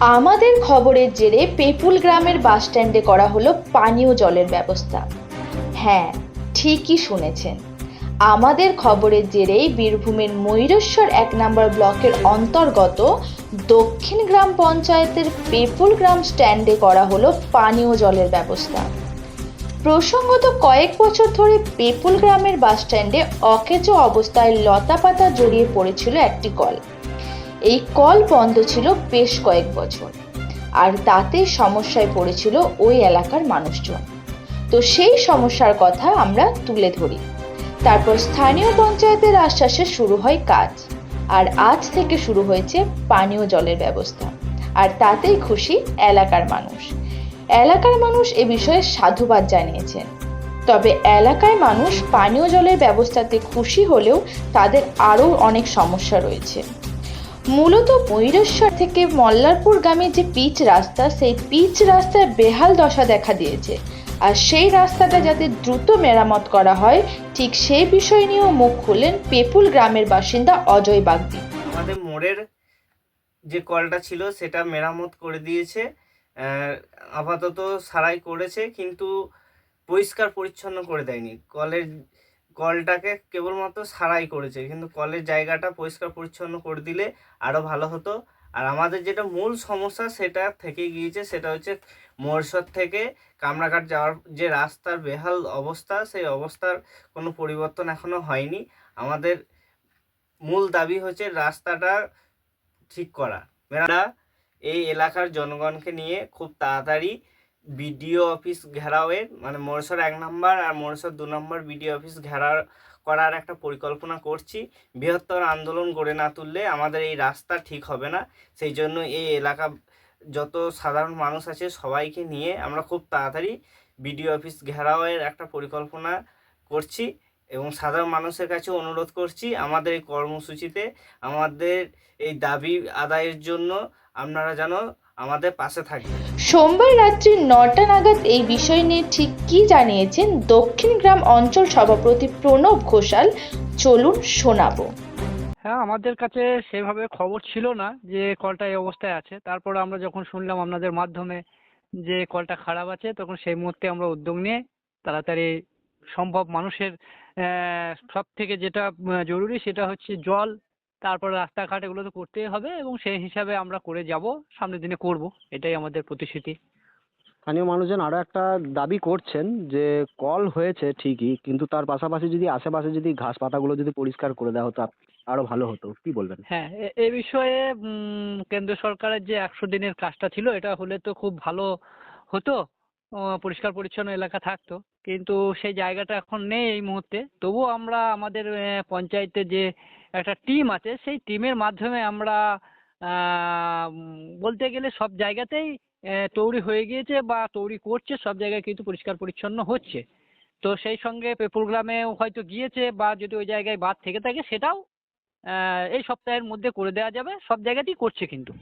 আমাদের খবরের জেরে পেপুল গ্রামের বাসস্ট্যান্ডে করা হলো পানীয় জলের ব্যবস্থা। হ্যাঁ ঠিকই শুনেছেন। আমাদের খবরের জেরেই বীরভূমের ময়ূরেশ্বর এক নম্বর ব্লকের অন্তর্গত দক্ষিণ গ্রাম পঞ্চায়েতের পেপুল গ্রাম স্ট্যান্ডে করা হলো পানীয় জলের ব্যবস্থা। প্রসঙ্গত কয়েক বছর ধরে পেপুল গ্রামের বাসস্ট্যান্ডে অকেজো অবস্থায় লতাপাতা জড়িয়ে পড়েছিল একটি কল। এই কল বন্ধ ছিল বেশ কয়েক বছর, আর তাতে সমস্যায় পড়েছিল ওই এলাকার মানুষজন। তো সেই সমস্যার কথা আমরা তুলে ধরি। তারপর স্থানীয় পঞ্চায়েতের আশ্বাসে শুরু হয় কাজ, আর আজ থেকে শুরু হয়েছে পানীয় জলের ব্যবস্থা, আর তাতেই খুশি এলাকার মানুষ। এলাকার মানুষ এ বিষয়ে সাধুবাদ জানিয়েছেন। তবে এলাকায় মানুষ পানীয় জলের ব্যবস্থাতে খুশি হলেও তাদের আরও অনেক সমস্যা রয়েছে। মূলত ময়ূরেশ্বর থেকে মল্লারপুর মল্লারপুরগামী যে পিচ রাস্তা, সেই পিচ রাস্তায় বেহাল দশা দেখা দিয়েছে। আর সেই রাস্তাটা যাতে দ্রুত মেরামত করা হয়, ঠিক সেই বিষয় নিয়েও মুখ খুললেন পেপুল গ্রামের বাসিন্দা অজয় বাগদি। আমাদের মোড়ের যে কলটা ছিল, সেটা মেরামত করে দিয়েছে। আপাতত সারাই করেছে, কিন্তু পরিষ্কার পরিচ্ছন্ন করে দেয়নি। কলের কলটাকে কেবলমাত্র সারাই করেছে, কিন্তু কলের জায়গাটা পরিষ্কার পরিচ্ছন্ন করে দিলে আরও ভালো হতো। আর আমাদের যেটা মূল সমস্যা সেটা থেকে গিয়েছে, সেটা হচ্ছে মোরসর থেকে কামরাঘাট যাওয়ার যে রাস্তার বেহাল অবস্থা, সেই অবস্থার কোনো পরিবর্তন এখনও হয়নি। আমাদের মূল দাবি হচ্ছে রাস্তাটা ঠিক করা। আমরা এই এলাকার জনগণকে নিয়ে খুব তাড়াতাড়ি বিডিও অফিস ঘেরাওয়ের মানে মোরসর এক নম্বর আর মোরসর দু নম্বর বিডিও অফিস ঘেরাও করার একটা পরিকল্পনা করছি। বৃহত্তর আন্দোলন গড়ে না তুললে আমাদের এই রাস্তা ঠিক হবে না। সেই জন্য এই এলাকা যত সাধারণ মানুষ আছে সবাইকে নিয়ে আমরা খুব তাড়াতাড়ি বিডিও অফিস ঘেরাওয়ের একটা পরিকল্পনা করছি এবং সাধারণ মানুষের কাছে অনুরোধ করছি আমাদের এই কর্মসূচিতে আমাদের এই দাবি আদায়ের জন্য আপনারা যেন আমাদের পাশে থাকবেন সোমবার রাত্রি নটা নাগাদ এই বিষয় নিয়ে ঠিক কী জানিয়েছেন দক্ষিণ গ্রাম অঞ্চল সভাপতি প্রণব ঘোষাল? চলুন শোনাবো। হ্যাঁ আমাদের কাছে সেভাবে খবর ছিল না যে কলটা এই অবস্থায় আছে। তারপর আমরা যখন শুনলাম আপনাদের মাধ্যমে যে কলটা খারাপ আছে তখন সেই মুহূর্তে আমরা উদ্যোগ নিয়ে তাড়াতাড়ি সম্ভব মানুষের সব থেকে যেটা জরুরি সেটা হচ্ছে জল তারপর রাস্তাঘাট এগুলো তো করতেই হবে এবং সেই হিসাবে আমরা করে যাব সামনের দিনে করব। এটাই আমাদের প্রতিশ্রুতি। স্থানীয় মানুষজন আরও একটা দাবি করছেন যে কল হয়েছে ঠিকই কিন্তু তার পাশাপাশি যদি আশেপাশে যদি ঘাস পাতাগুলো যদি পরিষ্কার করে দেওয়া হতো আরও ভালো হতো। কি বলবেন? হ্যাঁ এ- এ বিষয়ে কেন্দ্র সরকারের যে একশো দিনের কাজটা ছিল এটা হলে তো খুব ভালো হতো। পরিষ্কার পরিচ্ছন্ন এলাকা থাকতো। কিন্তু সেই জায়গাটা এখন নেই এই মুহূর্তে। তবুও আমরা আমাদের পঞ্চায়েতে যে একটা টিম আছে, সেই টিমের মাধ্যমে আমরা বলতে গেলে সব জায়গাতেই তৈরি হয়ে গিয়েছে বা তৈরি করছে, সব জায়গায় কিন্তু পরিষ্কার পরিচ্ছন্ন হচ্ছে। তো সেই সঙ্গে পেপুর গ্রামেও হয়তো গিয়েছে বা যদি ওই জায়গায় বাদ থেকে থাকে, সেটাও এই সপ্তাহের মধ্যে করে দেওয়া যাবে, সব জায়গাতেই করছে কিন্তু।